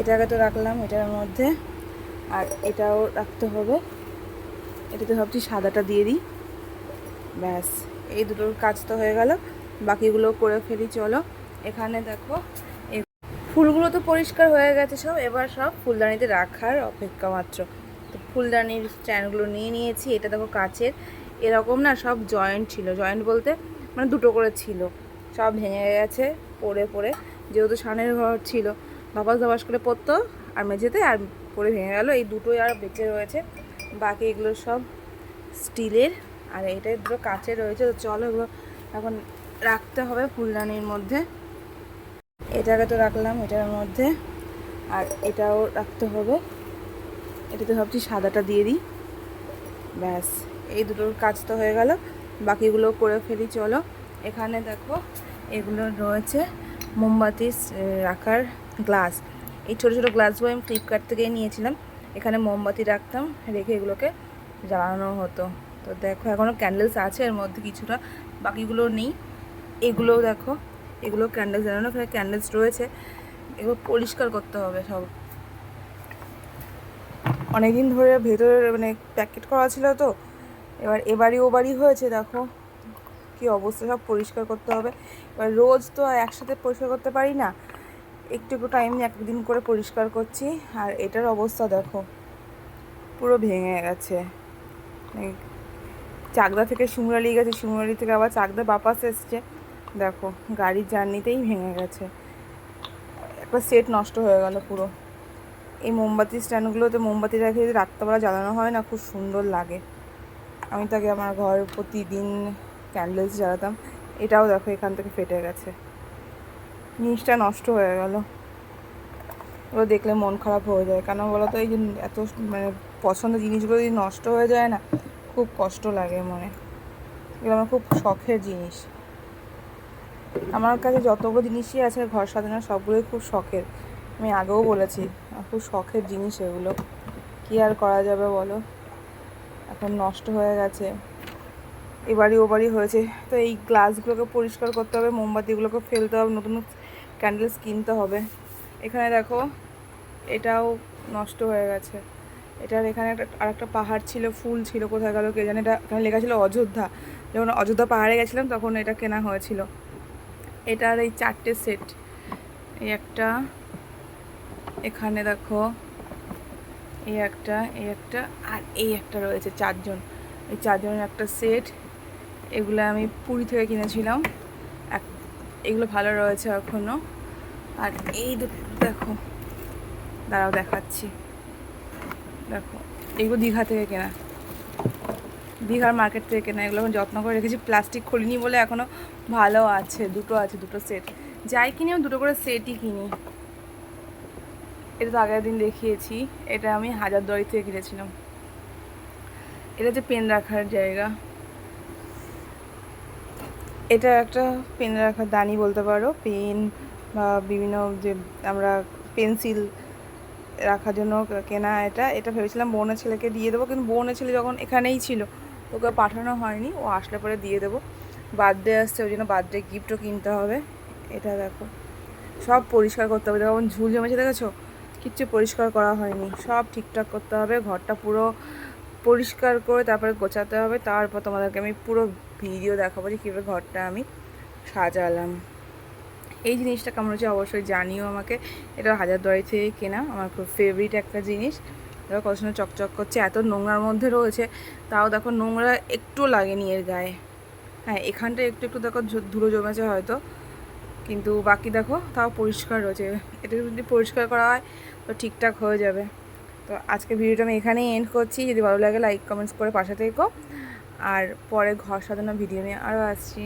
এটাকে তো রাখলাম এটার মধ্যে, আর এটাও রাখতে হবে। এটাতে ভাবছি সাদাটা দিয়ে দিই। ব্যাস, এই দুটোর কাজ তো হয়ে গেল। বাকিগুলো করে ফেলি, চলো। এখানে দেখো ফুলগুলো তো পরিষ্কার হয়ে গেছে সব, এবার সব ফুলদানিতে রাখার অপেক্ষা মাত্র। তো ফুলদানির স্ট্যান্ডগুলো নিয়ে নিয়েছি, এটা দেখো কাচের। এরকম না সব জয়েন্ট ছিল, জয়েন্ট বলতে মানে দুটো করে ছিল। সব ভেঙে গেছে, পড়ে পড়ে। যেহেতু সানের ঘর ছিল ধপাস ধপাস করে পড়তো আর মেঝেতে, আর পরে ভেঙে গেল। এই দুটোই আর বেঁচে রয়েছে। বাকি এগুলো সব স্টিলের, আর এটা দুটো কাচের রয়েছে। তো চলো এগুলো এখন রাখতে হবে ফুলদানির মধ্যে। এটাকে তো রাখলাম এটার মধ্যে, আর এটাও রাখতে হবে। এটা তো ভাবছি সাদাটা দিয়ে দিই। ব্যাস, এই দুটোর কাজ তো হয়ে গেল। বাকিগুলো করে ফেলি, চলো। এখানে দেখো, এগুলো রয়েছে মোমবাতি রাখার গ্লাস। এই ছোটো ছোটো গ্লাসগুলো আমি ফ্লিপকার্ট থেকে নিয়েছিলাম। এখানে মোমবাতি রাখতাম, রেখে এগুলোকে জ্বালানো হতো। তো দেখো এখনও ক্যান্ডেলস আছে, এর মধ্যে কিছুটা বাকিগুলো নেই। এগুলোও দেখো, এগুলো ক্যান্ডেলস জ্বালানো, এখানে ক্যান্ডেলস রয়েছে। এগুলো পরিষ্কার করতে হবে সব। অনেকদিন ধরে ভেতরে মানে প্যাকেট করা ছিল তো। এবার এবারই ও বাড়ি হয়েছে, দেখো। কি অবস্থা, সব পরিষ্কার করতে হবে। এবার রোজ তো একসাথে পরিষ্কার করতে পারি না। একটু একটু টাইম একদিন করে পরিষ্কার করছি, আর এটার অবস্থা দেখো, পুরো ভেঙে গেছে। চাকদা থেকে শিমুরালি গেছে শিমুরালি থেকে আবার চাকদা বাপাস এসছে। দেখো, গাড়ির জার্নিতেই ভেঙে গেছে। একটা সেট নষ্ট হয়ে গেল পুরো। এই মোমবাতি স্ট্যান্ডগুলোতে মোমবাতি রেখে যদি রাত্রেবেলা জ্বালানো হয় না, খুব সুন্দর লাগে। আমি তাকে আমার ঘর প্রতিদিন ক্যান্ডেলস জ্বালাতাম। এটাও দেখো, এখান থেকে ফেটে গেছে। জিনিসটা নষ্ট হয়ে গেল। ওগুলো দেখলে মন খারাপ হয়ে যায়। কেন বলো তো? এই যে এত মানে পছন্দের জিনিসগুলো যদি নষ্ট হয়ে যায় না, খুব কষ্ট লাগে মনে। এগুলো আমার খুব শখের জিনিস। আমার কাছে যতগুলো জিনিসই আছে, ঘর সাজানোর সবগুলোই খুব শখের। আমি আগেও বলেছি, খুব শখের জিনিস এগুলো। কী আর করা যাবে বলো? এখন নষ্ট হয়ে গেছে। এবারই ওবারই হয়েছে। তো এই গ্লাসগুলোকে পরিষ্কার করতে হবে, মোমবাতিগুলোকে ফেলতে হবে নতুন ক্যান্ডেলস কিনতে হবে। এখানে দেখো, এটাও নষ্ট হয়ে গেছে। এটার এখানে একটা আর একটা পাহাড় ছিল, ফুল ছিল, কোথায় গেল কে জানে। এটা এখানে লেখা ছিল অযোধ্যা। যখন অযোধ্যা পাহাড়ে গেছিলাম, তখন এটা কেনা হয়েছিল। এটার এই চারটে সেট। এই একটা, এখানে দেখো, এই একটা এই একটা, আর এই একটা রয়েছে চারজন। এই চারজনের একটা সেট। এগুলো আমি পুরী থেকে কিনেছিলাম। এগুলো ভালো রয়েছে এখনও আর এই দুটো দেখো, দাঁড়াও দেখাচ্ছি। দেখো, এগুলো দীঘা থেকে কেনা। দীঘার মার্কেট থেকে কেনা, এগুলো যত্ন করে রেখেছি। প্লাস্টিক খুলিনি বলে এখনও ভালো আছে, দুটো আছে, দুটো সেট। যাই কিনি আমি দুটো করে সেটই কিনি। এটা তো আগের দিন দেখিয়েছি, এটা আমি হাজারদুয়ারি থেকে কিনেছিলাম। এটা যে পেন রাখার জায়গা। এটা একটা পেন রাখার দানি বলতে পারো। পেন বা বিভিন্ন যে আমরা পেন্সিল রাখার জন্য কেনা এটা এটা ভেবেছিলাম বোনের ছেলেকে দিয়ে দেবো, কিন্তু বোনের ছেলে যখন এখানেই ছিল, ওকে পাঠানো হয়নি, ও আসলে পরে দিয়ে দেবো। বার্থডে আসছে, ওই জন্য বার্থডে গিফটও কিনতে হবে। এটা দেখো, সব পরিষ্কার করতে হবে। যখন ঝুল জমেছে, দেখেছ? কিচ্ছু পরিষ্কার করা হয়নি। সব ঠিকঠাক করতে হবে, ঘরটা পুরো পরিষ্কার করে তারপরে গোছাতে হবে। তারপর তোমাদেরকে আমি পুরো ভিডিও দেখাবো যে কীভাবে ঘরটা আমি সাজালাম। এই জিনিসটা কেমন হচ্ছে অবশ্যই জানিও আমাকে। এটা হাজারদুয়ারি থেকে কেনা, আমার খুব ফেভারিট একটা জিনিস। এবার কত সুন্দর চকচক করছে, এত নোংরার মধ্যে রয়েছে। তাও দেখো নোংরা একটু লাগেনি এর গায়ে। হ্যাঁ এখানটা একটু একটু দেখো ধুলো জমেছে হয়তো। কিন্তু বাকি দেখো তাও পরিষ্কার রয়েছে। এটা যদি পরিষ্কার করা হয়, তো ঠিকঠাক হয়ে যাবে। তো আজকে ভিডিওটা আমি এখানেই এন্ড করছি। যদি ভালো লাগে লাইক কমেন্টস করে পাশে থেকো। আর পরে ঘর সাজানো ভিডিও নিয়ে আরও আসছি।